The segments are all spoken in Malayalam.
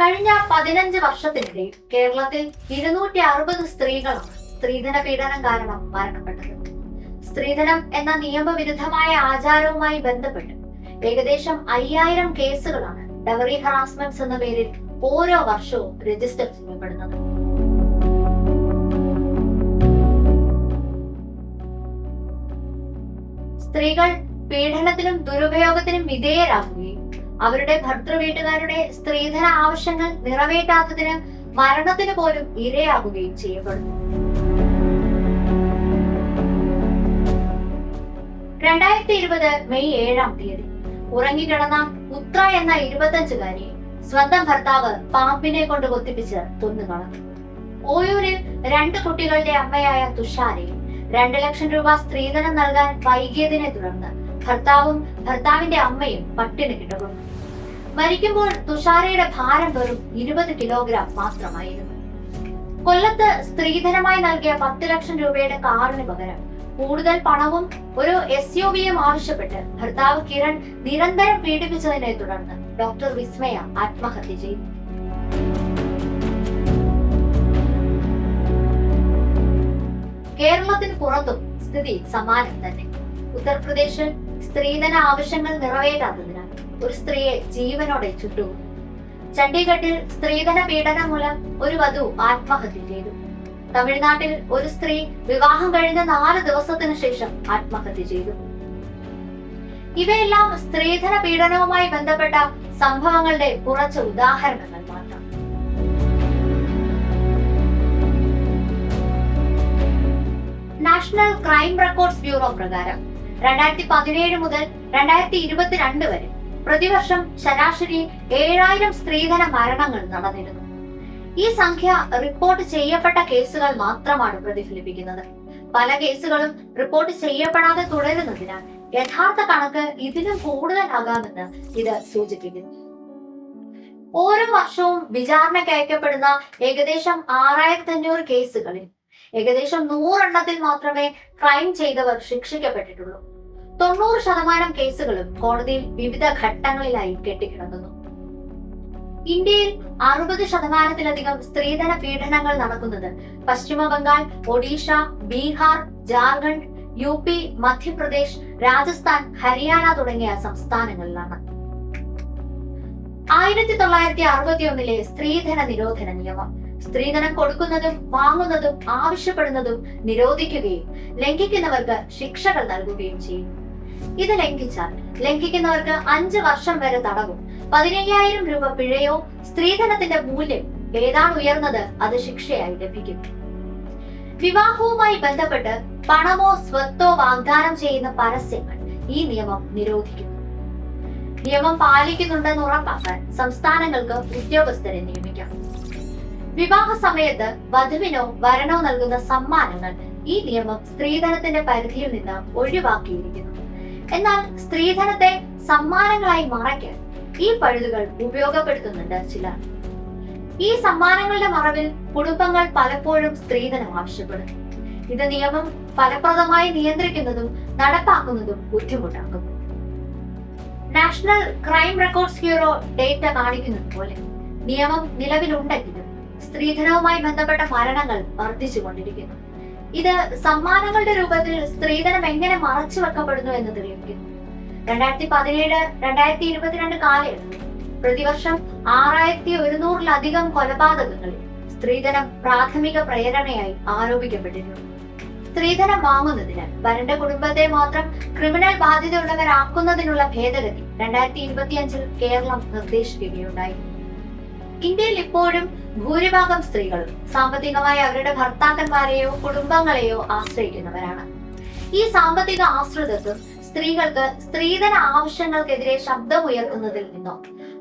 കഴിഞ്ഞ പതിനഞ്ച് വർഷത്തിനിടെ കേരളത്തിൽ ഇരുന്നൂറ്റി അറുപത് സ്ത്രീകളാണ് സ്ത്രീധന പീഡനം കാരണം മരണപ്പെട്ടത്. സ്ത്രീധനം എന്ന നിയമവിരുദ്ധമായ ആചാരവുമായി ബന്ധപ്പെട്ട് ഏകദേശം അയ്യായിരം കേസുകളാണ് ഡവറി ഹറാസ്മെന്റ്സ് എന്ന പേരിൽ ഓരോ വർഷവും രജിസ്റ്റർ ചെയ്യപ്പെടുന്നത്. സ്ത്രീകൾ പീഡനത്തിനും ദുരുപയോഗത്തിനും വിധേയരാകുകയും അവരുടെ ഭർത്തൃ വീട്ടുകാരുടെ സ്ത്രീധന ആവശ്യങ്ങൾ നിറവേറ്റാത്തതിന് മരണത്തിന് പോലും ഇരയാകുകയും ചെയ്യപ്പെടുന്നു. രണ്ടായിരത്തി ഇരുപത് മെയ് ഏഴാം തീയതി ഉറങ്ങിക്കിടന്ന ഉത്ര എന്ന ഇരുപത്തഞ്ചുകാരിയെ സ്വന്തം ഭർത്താവ് പാമ്പിനെ കൊണ്ട് കൊത്തിപ്പിച്ച് കൊന്നുകളഞ്ഞു. ഓയൂരിൽ രണ്ട് കുട്ടികളുടെ അമ്മയായ തുഷാരയെ രണ്ട് ലക്ഷം രൂപ സ്ത്രീധനം നൽകാൻ വൈകിയതിനെ തുടർന്ന് ഭർത്താവും ഭർത്താവിന്റെ അമ്മയും പട്ടിണി കിടക്കുന്നു. മരിക്കുമ്പോൾ തുഷാരയുടെ ഭാരം വെറും ഇരുപത് കിലോഗ്രാം മാത്രമായിരുന്നു. കൊല്ലത്ത് സ്ത്രീധനമായി നൽകിയ പത്ത് ലക്ഷം രൂപയുടെ കാറിന് പകരം കൂടുതൽ പണവും ഒരു എസ് യു വിയും ആവശ്യപ്പെട്ട് ഭർത്താവ് കിരൺ നിരന്തരം പീഡിപ്പിച്ചതിനെ തുടർന്ന് ഡോക്ടർ വിസ്മയ ആത്മഹത്യ ചെയ്തു. കേരളത്തിന് പുറത്തും സ്ഥിതി സമാനം തന്നെ. ഉത്തർപ്രദേശിൽ സ്ത്രീധന ആവശ്യങ്ങൾ നിറവേറ്റാത്തതിനാൽ ഒരു സ്ത്രീയെ ജീവനോടെ ചുട്ടു. ചണ്ഡീഗഡിൽ സ്ത്രീധന പീഡനം മൂലം ഒരു വധു ആത്മഹത്യ ചെയ്തു. തമിഴ്നാട്ടിൽ ഒരു സ്ത്രീ വിവാഹം കഴിഞ്ഞ നാല് ദിവസത്തിനു ശേഷം ആത്മഹത്യ ചെയ്തു. ഇവയെല്ലാം സ്ത്രീധന പീഡനവുമായി ബന്ധപ്പെട്ട സംഭവങ്ങളുടെ കുറച്ച് ഉദാഹരണങ്ങൾ മാത്രം. നാഷണൽ ക്രൈം റെക്കോർഡ്സ് ബ്യൂറോ പ്രകാരം രണ്ടായിരത്തി പതിനേഴ് മുതൽ രണ്ടായിരത്തി ഇരുപത്തിരണ്ട് വരെ പ്രതിവർഷം ശരാശരി ഏഴായിരം സ്ത്രീധന മരണങ്ങൾ നടന്നിരുന്നു. ഈ സംഖ്യ റിപ്പോർട്ട് ചെയ്യപ്പെട്ട കേസുകൾ മാത്രമാണ് പ്രതിഫലിപ്പിക്കുന്നത്. പല കേസുകളും റിപ്പോർട്ട് ചെയ്യപ്പെടാതെ തുടരുന്നതിനാൽ യഥാർത്ഥ കണക്ക് ഇതിലും കൂടുതലാകാമെന്ന് ഇത് സൂചിപ്പിക്കുന്നു. ഓരോ വർഷവും വിചാരണയ്ക്ക് അയക്കപ്പെടുന്ന ഏകദേശം ആറായിരത്തി അഞ്ഞൂറ് കേസുകളിൽ ഏകദേശം നൂറെണ്ണത്തിൽ മാത്രമേ ക്രൈം ചെയ്തവർ ശിക്ഷിക്കപ്പെട്ടിട്ടുള്ളൂ. തൊണ്ണൂറ് ശതമാനം കേസുകളും കോടതിയിൽ വിവിധ ഘട്ടങ്ങളിലായി കെട്ടിക്കിടക്കുന്നു. ഇന്ത്യയിൽ അറുപത് ശതമാനത്തിലധികം സ്ത്രീധന പീഡനങ്ങൾ നടക്കുന്നത് പശ്ചിമ ബംഗാൾ ഒഡീഷ ബീഹാർ ജാർഖണ്ഡ് യു പി മധ്യപ്രദേശ് രാജസ്ഥാൻ ഹരിയാന തുടങ്ങിയ സംസ്ഥാനങ്ങളിലാണ്. ആയിരത്തി തൊള്ളായിരത്തി അറുപത്തി ഒന്നിലെ സ്ത്രീധന നിരോധന നിയമം. സ്ത്രീധനം കൊടുക്കുന്നതും വാങ്ങുന്നതും ആവശ്യപ്പെടുന്നതും നിരോധിക്കുകയും ലംഘിക്കുന്നവർക്ക് ശിക്ഷകൾ നൽകുകയും ചെയ്യും. ഇത് ലംഘിച്ചാൽ ലംഘിക്കുന്നവർക്ക് അഞ്ച് വർഷം വരെ തടവും. പതിനയ്യായിരം രൂപ പിഴയോ സ്ത്രീധനത്തിന്റെ മൂല്യം ഏതാണ് ഉയർന്നത് അത് ശിക്ഷയായി ലഭിക്കും. വിവാഹവുമായി ബന്ധപ്പെട്ട് പണമോ സ്വത്തോ വാഗ്ദാനം ചെയ്യുന്ന പരസ്യങ്ങൾ ഈ നിയമം നിരോധിക്കുന്നു നിയമം പാലിക്കുന്നുണ്ടെന്ന് ഉറപ്പാക്കാൻ സംസ്ഥാനങ്ങൾക്ക് ഉദ്യോഗസ്ഥരെ നിയമിക്കാം. വിവാഹ സമയത്ത് വധുവിനോ വരനോ നൽകുന്ന സമ്മാനങ്ങൾ ഈ നിയമം സ്ത്രീധനത്തിന്റെ പരിധിയിൽ നിന്ന് ഒഴിവാക്കിയിരിക്കുന്നു. എന്നാൽ സ്ത്രീധനത്തെ സമ്മാനങ്ങളായി മറയ്ക്കാൻ ഈ പഴുതുകൾ ഉപയോഗപ്പെടുത്തുന്നുണ്ട് ചിലർ. ഈ സമ്മാനങ്ങളുടെ മറവിൽ കുടുംബങ്ങൾ പലപ്പോഴും സ്ത്രീധനം ആവശ്യപ്പെടും ഇത് നിയമം ഫലപ്രദമായി നിയന്ത്രിക്കുന്നതും നടപ്പാക്കുന്നതും ബുദ്ധിമുട്ടാക്കും. National crime records bureau data കാണിക്കുന്നത് പോലെ നിയമം നിലവിലുണ്ടെങ്കിലും സ്ത്രീധനവുമായി ബന്ധപ്പെട്ട മരണങ്ങൾ വർദ്ധിച്ചുകൊണ്ടിരിക്കുന്നു. ഇത് സമ്മാനങ്ങളുടെ രൂപത്തിൽ സ്ത്രീധനം എങ്ങനെ മറച്ചു വെക്കപ്പെടുന്നു എന്ന് തെളിയിക്കുന്നു രണ്ടായിരത്തി പതിനേഴ് രണ്ടായിരത്തി ഇരുപത്തിരണ്ട് കാലയളവിൽ പ്രതിവർഷം ആറായിരത്തി ഒരുന്നൂറിലധികം കൊലപാതകങ്ങളിൽ സ്ത്രീധനം പ്രാഥമിക പ്രേരണയായി ആരോപിക്കപ്പെട്ടിട്ടുണ്ട് സ്ത്രീധനം വാങ്ങുന്നതിന് വരന്റെ കുടുംബത്തെ മാത്രം ക്രിമിനൽ ബാധ്യതയുള്ളവരാക്കുന്നതിനുള്ള ഭേദഗതി രണ്ടായിരത്തി ഇരുപത്തിയഞ്ചിൽ കേരളം നിർദ്ദേശിക്കുകയുണ്ടായി. ഇന്ത്യയിൽ ഇപ്പോഴും ഭൂരിഭാഗം സ്ത്രീകളും സാമ്പത്തികമായി അവരുടെ ഭർത്താക്കന്മാരെയോ കുടുംബങ്ങളെയോ ആശ്രയിക്കുന്നവരാണ്. ഈ സാമ്പത്തിക ആശ്രിതത്വം സ്ത്രീകൾക്ക് സ്ത്രീധന ആവശ്യങ്ങൾക്കെതിരെ ശബ്ദം ഉയർത്തുന്നതിൽ നിന്നോ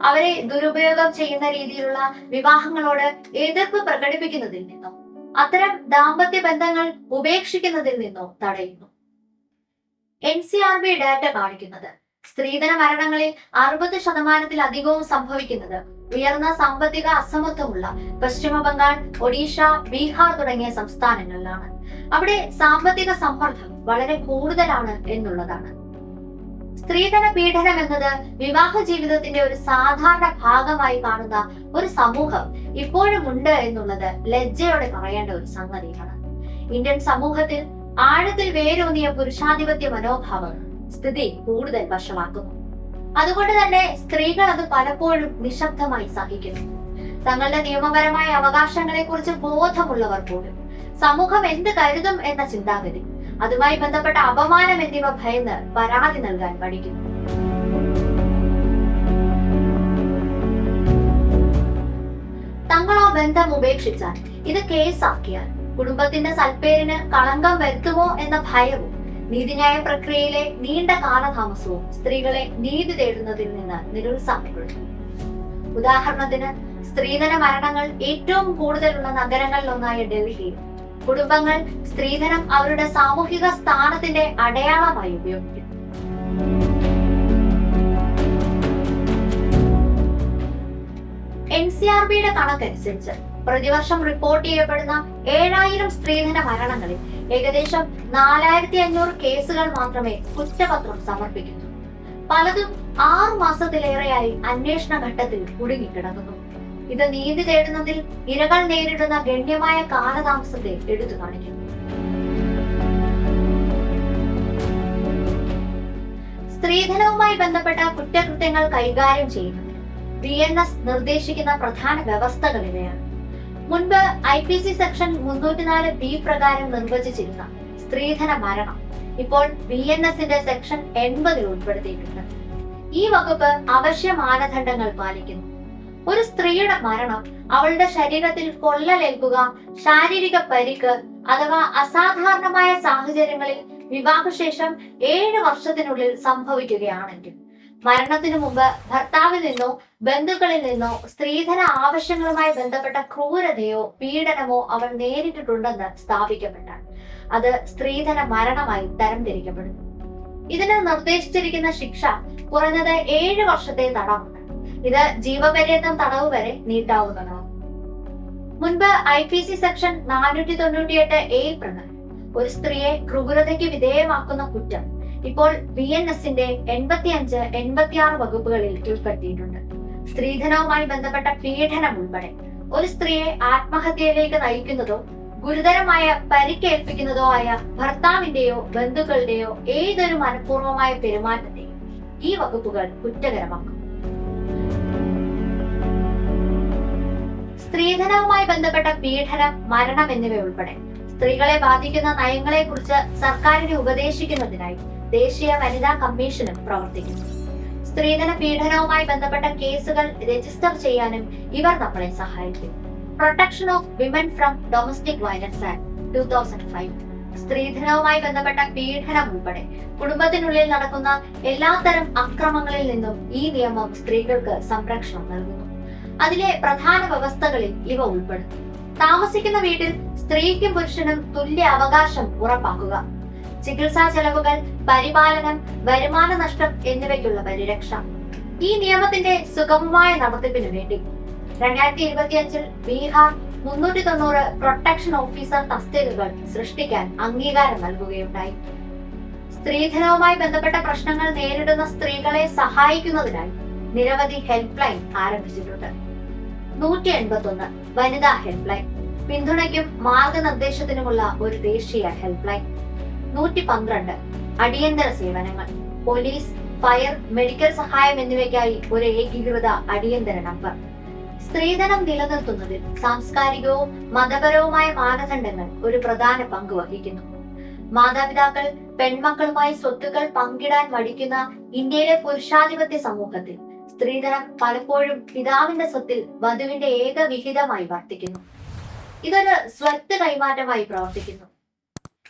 അവരെ ദുരുപയോഗം ചെയ്യുന്ന രീതിയിലുള്ള വിവാഹങ്ങളോട് എതിർപ്പ് പ്രകടിപ്പിക്കുന്നതിൽ നിന്നോ അത്തരം ദാമ്പത്യ ബന്ധങ്ങൾ ഉപേക്ഷിക്കുന്നതിൽ നിന്നോ തടയുന്നു. N C R B data കാണിക്കുന്നത് സ്ത്രീധന മരണങ്ങളിൽ അറുപത് ശതമാനത്തിലധികവും സംഭവിക്കുന്നത് ഉയർന്ന സാമ്പത്തിക അസമത്വമുള്ള പശ്ചിമ ബംഗാൾ ഒഡീഷ ബീഹാർ തുടങ്ങിയ സംസ്ഥാനങ്ങളിലാണ്. അവിടെ സാമ്പത്തിക സമ്മർദ്ദം വളരെ കൂടുതലാണ് എന്നുള്ളതാണ്. സ്ത്രീധന പീഡനം എന്നത് വിവാഹ ജീവിതത്തിന്റെ ഒരു സാധാരണ ഭാഗമായി കാണുന്ന ഒരു സമൂഹം ഇപ്പോഴും ഉണ്ട് എന്നുള്ളത് ലജ്ജയോടെ പറയേണ്ട ഒരു സംഗതിയാണ്. ഇന്ത്യൻ സമൂഹത്തിൽ ആഴത്തിൽ വേരൂന്നിയ പുരുഷാധിപത്യ മനോഭാവം സ്ഥിതി കൂടുതൽ വഷളാക്കുന്നു. അതുകൊണ്ട് തന്നെ സ്ത്രീകൾ അത് പലപ്പോഴും നിശബ്ദമായി സഹിക്കുന്നു. തങ്ങളുടെ നിയമപരമായ അവകാശങ്ങളെ കുറിച്ച് ബോധമുള്ളവർ പോലും. സമൂഹം എന്ത് കരുതും എന്ന ചിന്താഗതി. അതുമായി ബന്ധപ്പെട്ട അപമാനം എന്നിവ ഭയന്ന് പരാതി നൽകാൻ പഠിക്കുന്നു തങ്ങൾ ആ ബന്ധം ഉപേക്ഷിച്ചാൽ ഇത് കേസാക്കിയാൽ കുടുംബത്തിന്റെ സൽപ്പേരിന് കളങ്കം വരുത്തുമോ എന്ന ഭയവും നീതിന്യായ പ്രക്രിയയിലെ നീണ്ട കാലതാമസവും സ്ത്രീകളെ നീതി തേടുന്നതിൽ നിന്ന് നിരുത്സാഹപ്പെടുത്തും ഉദാഹരണത്തിന് സ്ത്രീധന മരണങ്ങൾ ഏറ്റവും കൂടുതലുള്ള നഗരങ്ങളിലൊന്നായ ഡൽഹി. കുടുംബങ്ങൾ സ്ത്രീധനം അവരുടെ സാമൂഹിക സ്ഥാനത്തിന്റെ അടയാളമായി ഉപയോഗിക്കും എൻ സി ആർ ബിയുടെ കണക്കനുസരിച്ച് പ്രതിവർഷം റിപ്പോർട്ട് ചെയ്യപ്പെടുന്ന ഏഴായിരം സ്ത്രീധന മരണങ്ങളിൽ ഏകദേശം നാലായിരത്തി അഞ്ഞൂറ് കേസുകൾ മാത്രമേ കുറ്റപത്രം സമർപ്പിക്കുന്നു പലതും ആറു മാസത്തിലേറെയായി അന്വേഷണ ഘട്ടത്തിൽ കുടുങ്ങിക്കിടക്കുന്നു. ഇത് നീതി തേടുന്നതിൽ ഇരകൾ നേരിടുന്ന ഗണ്യമായ കാലതാമസത്തെ എടുത്തു കാണിക്കുന്നു. സ്ത്രീധനവുമായി ബന്ധപ്പെട്ട കുറ്റകൃത്യങ്ങൾ കൈകാര്യം ചെയ്യുന്നതിന് ഡി എൻ എസ് നിർദ്ദേശിക്കുന്ന പ്രധാന വ്യവസ്ഥകൾ ഇവയാണ്. മുൻപ് ഐ പി സി സെക്ഷൻ മുന്നൂറ്റിനാല് ബി പ്രകാരം നിർവചിച്ചിരുന്ന സ്ത്രീധന മരണം ഇപ്പോൾ ബി എൻ എസിന്റെ സെക്ഷൻ എൺപതിൽ ഉൾപ്പെടുത്തിയിട്ടുണ്ട്. ഈ വകുപ്പ് അവശ്യ മാനദണ്ഡങ്ങൾ പാലിക്കുന്നു. ഒരു സ്ത്രീയുടെ മരണം അവളുടെ ശരീരത്തിൽ പൊള്ളലേൽക്കുക ശാരീരിക പരിക്ക് അഥവാ അസാധാരണമായ സാഹചര്യങ്ങളിൽ വിവാഹശേഷം ഏഴ് വർഷത്തിനുള്ളിൽ സംഭവിക്കുകയാണെങ്കിൽ മരണത്തിനു മുമ്പ് ഭർത്താവിൽ നിന്നോ ബന്ധുക്കളിൽ നിന്നോ സ്ത്രീധന ആവശ്യങ്ങളുമായി ബന്ധപ്പെട്ട ക്രൂരതയോ പീഡനമോ അവൾ നേരിട്ടിട്ടുണ്ടെന്ന് സ്ഥാപിക്കപ്പെട്ടാൽ അത് സ്ത്രീധന മരണമായി തരംതിരിക്കപ്പെടുന്നു. ഇതിന് നിർദ്ദേശിച്ചിരിക്കുന്ന ശിക്ഷ കുറഞ്ഞത് ഏഴ് വർഷത്തെ തടവുണ്ട് ഇത് ജീവപര്യന്തം തടവ് വരെ നീട്ടാവുന്നതാണ്. മുൻപ് ഐ പി സി സെക്ഷൻ നാനൂറ്റി തൊണ്ണൂറ്റിയെട്ട് എ പ്രകാരം ഒരു സ്ത്രീയെ ക്രൂരതയ്ക്ക് വിധേയമാക്കുന്ന കുറ്റം ഇപ്പോൾ ബി എൻ എസിന്റെ എൺപത്തി അഞ്ച് എൺപത്തി ആറ് വകുപ്പുകളിൽ ഉൾപ്പെടുത്തിയിട്ടുണ്ട്. സ്ത്രീധനവുമായി ബന്ധപ്പെട്ട പീഡനം ഉൾപ്പെടെ. ഒരു സ്ത്രീയെ ആത്മഹത്യയിലേക്ക് നയിക്കുന്നതോ ഗുരുതരമായ പരിക്കേൽപ്പിക്കുന്നതോ ആയ ഭർത്താവിന്റെയോ ബന്ധുക്കളുടെയോ ഏതൊരു മനഃപൂർവമായ പെരുമാറ്റത്തെയും ഈ വകുപ്പുകൾ കുറ്റകരമാക്കും. സ്ത്രീധനവുമായി ബന്ധപ്പെട്ട പീഡനം മരണം എന്നിവ ഉൾപ്പെടെ സ്ത്രീകളെ ബാധിക്കുന്ന നയങ്ങളെ കുറിച്ച് സർക്കാരിനെ ഉപദേശിക്കുന്നതിനായി ദേശീയ വനിതാ കമ്മീഷനും പ്രവർത്തിക്കുന്നു. സ്ത്രീധന പീഡനവുമായി ബന്ധപ്പെട്ട കേസുകൾ രജിസ്റ്റർ ചെയ്യാനും ഇവർ നമ്മളെ സഹായിക്കും. Protection of women from domestic violence act two thousand five സ്ത്രീധനവുമായി ബന്ധപ്പെട്ട പീഡനം ഉൾപ്പെടെ കുടുംബത്തിനുള്ളിൽ നടക്കുന്ന എല്ലാത്തരം അക്രമങ്ങളിൽ നിന്നും ഈ നിയമം സ്ത്രീകൾക്ക് സംരക്ഷണം നൽകുന്നു. അതിലെ പ്രധാന വ്യവസ്ഥകളിൽ ഇവ ഉൾപ്പെടുന്നു. താമസിക്കുന്ന വീട്ടിൽ സ്ത്രീക്കും പുരുഷനും തുല്യ അവകാശം ഉറപ്പാക്കുക. ചികിത്സാ ചെലവുകൾ പരിപാലനം വരുമാന നഷ്ടം എന്നിവയ്ക്കുള്ള പരിരക്ഷ. ഈ നിയമത്തിന്റെ സുഗമമായ നടത്തിപ്പിന് വേണ്ടി രണ്ടായിരത്തി ഇരുപത്തിയഞ്ചിൽ ബീഹാർ മുന്നൂറ്റി തൊണ്ണൂറ് പ്രൊട്ടക്ഷൻ ഓഫീസർ തസ്തികകൾ സൃഷ്ടിക്കാൻ അംഗീകാരം നൽകുകയുണ്ടായി. സ്ത്രീധനവുമായി ബന്ധപ്പെട്ട പ്രശ്നങ്ങൾ നേരിടുന്ന സ്ത്രീകളെ സഹായിക്കുന്നതിനായി നിരവധി ഹെൽപ്പ് ലൈൻ ആരംഭിച്ചിട്ടുണ്ട്. നൂറ്റി എൺപത്തി ഒന്ന് വനിതാ ഹെൽപ്പ് ലൈൻ പിന്തുണയ്ക്കും മാർഗനിർദ്ദേശത്തിനുമുള്ള ഒരു ദേശീയ ഹെൽപ്പ് ലൈൻ നൂറ്റി പന്ത്രണ്ട് അടിയന്തര സേവനങ്ങൾ. പോലീസ് ഫയർ മെഡിക്കൽ സഹായം എന്നിവയ്ക്കായി ഒരു ഏകീകൃത അടിയന്തര നമ്പർ. സ്ത്രീധനം നിലനിർത്തുന്നതിൽ സാംസ്കാരികവും മതപരവുമായ മാനദണ്ഡങ്ങൾ ഒരു പ്രധാന പങ്ക് വഹിക്കുന്നു. മാതാപിതാക്കൾ പെൺമക്കളുമായി സ്വത്തുക്കൾ പങ്കിടാൻ മടിക്കുന്ന ഇന്ത്യയിലെ പുരുഷാധിപത്യ സമൂഹത്തിൽ സ്ത്രീധനം പലപ്പോഴും പിതാവിന്റെ സ്വത്തിൽ വധുവിന്റെ ഏക വിഹിതമായി വർത്തിക്കുന്നു. ഇതൊരു സ്വത്ത് കൈമാറ്റമായി പ്രവർത്തിക്കുന്നു.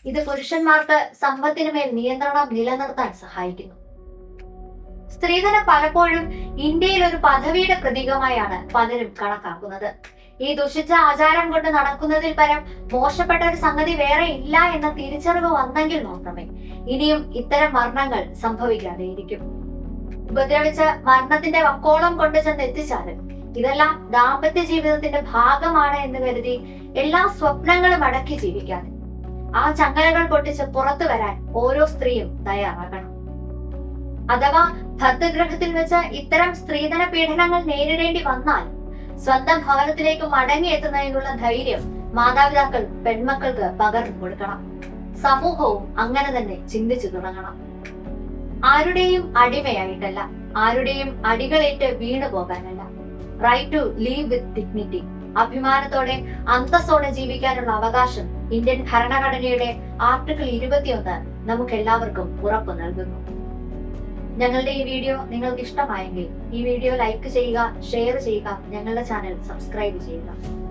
ഇത് പുരുഷന്മാർക്ക് സമ്പത്തിനുമേൽ നിയന്ത്രണം നിലനിർത്താൻ സഹായിക്കുന്നു. സ്ത്രീധനം പലപ്പോഴും ഇന്ത്യയിൽ ഒരു പദവിയുടെ പ്രതീകമായാണ് പലരും കണക്കാക്കുന്നത്. ഈ ദുഷിച്ച ആചാരം കൊണ്ട് നടക്കുന്നതിൽ പരം മോശപ്പെട്ട ഒരു സംഗതി വേറെ ഇല്ല എന്ന തിരിച്ചറിവ് വന്നെങ്കിൽ മാത്രമേ ഇനിയും ഇത്തരം മരണങ്ങൾ സംഭവിക്കാതെയിരിക്കും. ഉപദ്രവിച്ച മരണത്തിന്റെ വക്കോളം കൊണ്ടു ചെന്ന് എത്തിച്ചാലും ഇതെല്ലാം ദാമ്പത്യ ജീവിതത്തിന്റെ ഭാഗമാണ് എന്ന് കരുതി എല്ലാ സ്വപ്നങ്ങളും അടക്കി ജീവിക്കാതെ ആ ചങ്ങലകൾ പൊട്ടിച്ച് പുറത്തു വരാൻ ഓരോ സ്ത്രീയും തയ്യാറാകണം. അഥവാ ഭക്തഗ്രഹത്തിൽ വെച്ച് ഇത്തരം സ്ത്രീധന പീഡനങ്ങൾ നേരിടേണ്ടി വന്നാൽ സ്വന്തം ഭവനത്തിലേക്ക് മടങ്ങിയെത്തുന്നതിനുള്ള ധൈര്യം മാതാപിതാക്കൾ പെൺമക്കൾക്ക് പകർന്നു കൊടുക്കണം. സമൂഹവും അങ്ങനെ തന്നെ ചിന്തിച്ചു തുടങ്ങണം. ആരുടെയും അടിമയായിട്ടല്ല ആരുടെയും അടികളേറ്റ് വീണു പോകാനല്ല right to live with dignity അഭിമാനത്തോടെ അന്തസ്സോടെ ജീവിക്കാനുള്ള അവകാശം ഇന്ത്യൻ ഭരണഘടനയുടെ ആർട്ടിക്കിൾ ഇരുപത്തിയൊന്ന് നമുക്ക് എല്ലാവർക്കും ഉറപ്പ് നൽകുന്നു. ഞങ്ങളുടെ ഈ വീഡിയോ നിങ്ങൾക്ക് ഇഷ്ടമായെങ്കിൽ ഈ വീഡിയോ ലൈക്ക് ചെയ്യുക ഷെയർ ചെയ്യുക ഞങ്ങളുടെ ചാനൽ സബ്സ്ക്രൈബ് ചെയ്യുക.